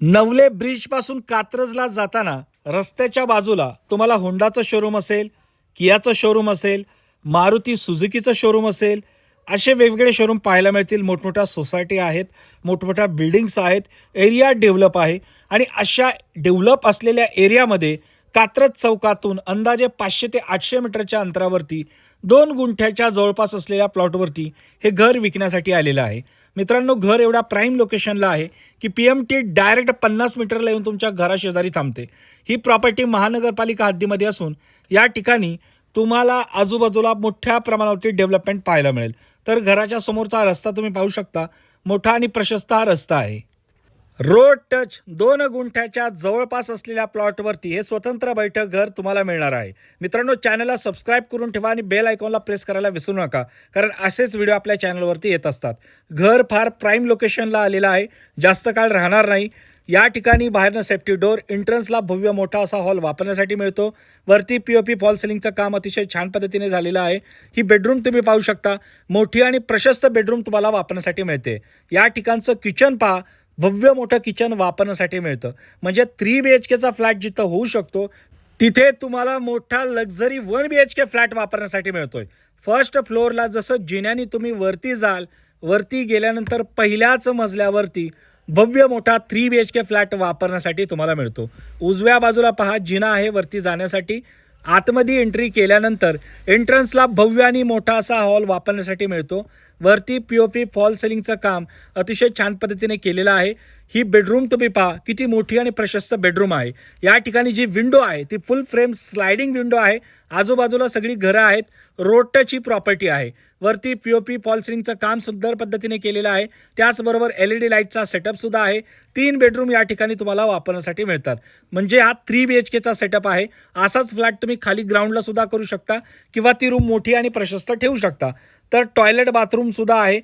नवले ब्रिजपासून कात्रजला जाताना रस्त्याच्या बाजूला तुम्हाला होंडाचं शोरूम असेल कियाचं शोरूम असेल मारुती सुझुकीचं शोरूम असेल असे वेगवेगळे शोरूम पाहायला मिळतील. मोठमोठ्या सोसायटी आहेत मोठमोठ्या बिल्डिंग्स आहेत एरिया डेव्हलप आहे आणि अशा डेव्हलप असलेल्या एरियामध्ये कात्रज चौकातून अंदाजे पाचशे ते आठशे मीटरच्या अंतरावरती दोन गुंठ्याच्या जवळपास असलेल्या प्लॉटवरती हे घर विकण्यासाठी आलेलं आहे. मित्रांनो घर एवढ्या प्राईम लोकेशनला आहे. की पी एम टी डायरेक्ट पन्नास मीटरला येऊन तुमच्या घराशेजारी थांबते. ही प्रॉपर्टी महानगरपालिका हद्दीमध्ये असून या ठिकाणी तुम्हाला आजूबाजूला मोठ्या प्रमाणावरती डेव्हलपमेंट पाहायला मिळेल. तर घराच्या समोरचा रस्ता तुम्ही पाहू शकता. मोठा आणि प्रशस्त हा रस्ता आहे. रोड टच दोन गुंठ्याच्या जवळपास असलेल्या प्लॉटवरती हे स्वतंत्र बैठक घर तुम्हाला मिळणार आहे. मित्रांनो चॅनलला सबस्क्राईब करून ठेवा आणि बेल आयकॉनला प्रेस करायला विसरू नका कारण असेच व्हिडिओ आपल्या चॅनलवरती येत असतात. घर फार प्राईम लोकेशनला आलेलं आहे जास्त काळ राहणार नाही. या ठिकाणी बाहेरनं सेफ्टी डोर एंट्रन्सला भव्य मोठा असा हॉल वापरण्यासाठी मिळतो. वरती पी ओ पी फॉल सिलिंगचं काम अतिशय छान पद्धतीने झालेलं आहे. ही बेडरूम तुम्ही पाहू शकता. मोठी आणि प्रशस्त बेडरूम तुम्हाला वापरण्यासाठी मिळते. या ठिकाणचं किचन पहा. भव्य मोठं किचन वापरण्यासाठी मिळतं. म्हणजे थ्री बी एच केचा फ्लॅट जिथं होऊ शकतो तिथे तुम्हाला मोठा luxury one B H K flat वापरण्यासाठी मिळतोय. फर्स्ट फ्लोअरला जसं जिन्याने तुम्ही वरती जाल वरती गेल्यानंतर पहिल्याच मजल्यावरती भव्य मोठा three B H K flat वापरण्यासाठी तुम्हाला मिळतो. उजव्या बाजूला पहा जिना आहे वरती जाण्यासाठी. आतमध्ये एंट्री केल्यानंतर एंट्रन्सला भव्य आणि मोठा असा हॉल वापरण्यासाठी मिळतो. वरती पी ओ पी फॉल सेलिंगचं काम अतिशय छान पद्धतीने केलेलं आहे. ही बेडरूम तुम्ही पहा किती मोठी आणि प्रशस्त बेडरूम आहे. या ठिकाणी जी विंडो आहे ती फुल फ्रेम स्लायडिंग विंडो आहे. आजूबाजूला सगळी घरं आहेत. रोडटची प्रॉपर्टी आहे. वरती पी ओ पी फॉल सिलिंगचं काम सुंदर पद्धतीने केलेलं आहे. त्याचबरोबर एल ई डी लाईटचा सेटअपसुद्धा आहे. तीन बेडरूम या ठिकाणी तुम्हाला वापरण्यासाठी मिळतात. म्हणजे हा थ्री बी एच केचा सेटअप आहे. असाच फ्लॅट तुम्ही खाली ग्राउंडला सुद्धा करू शकता किंवा ती रूम मोठी आणि प्रशस्त ठेवू शकता. तर टॉयलेट बाथरूमसुद्धा आहे.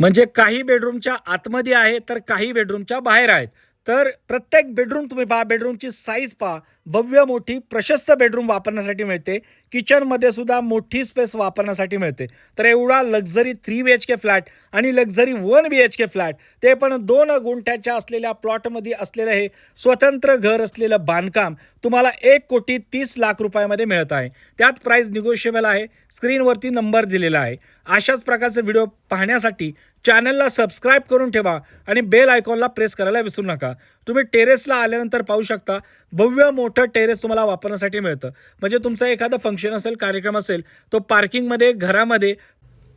म्हणजे काही बेडरूमच्या आतमध्ये आहे तर काही बेडरूमच्या बाहेर आहेत. तर प्रत्येक बेडरूम तुम्ही पहा बेडरूमची साईज पहा. भव्य मोठी प्रशस्त बेडरूम वापरण्यासाठी मिळते. किचनमध्ये सुद्धा मोठी स्पेस वापरण्यासाठी मिळते. तर एवढा luxury three B H K flat आणि luxury one B H K flat ते पण दोन गुंठ्याच्या असलेल्या प्लॉटमध्ये असलेलं हे स्वतंत्र घर असलेलं बांधकाम तुम्हाला एक कोटी तीस लाख रुपयामध्ये मिळत आहे. त्यात प्राईस निगोशिएबल आहे. स्क्रीनवरती नंबर दिलेला आहे. अशाच प्रकारचे व्हिडिओ पाहण्यासाठी चॅनलला सबस्क्राईब करून ठेवा आणि बेल आयकॉनला प्रेस करायला विसरू नका. तुम्ही टेरेसला आल्यानंतर पाहू शकता भव्य मोठं टेरेस तुम्हाला वापरण्यासाठी मिळतं. म्हणजे तुमचं एखादं फंक्शन असेल कार्यक्रम असेल तो पार्किंगमध्ये घरामध्ये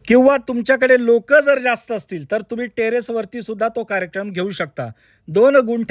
किंवा तुमच्याकडे लोक जर जास्त असतील तर तुम्ही टेरेसवरती सुद्धा तो कार्यक्रम घेऊ शकता. दोन गुंठे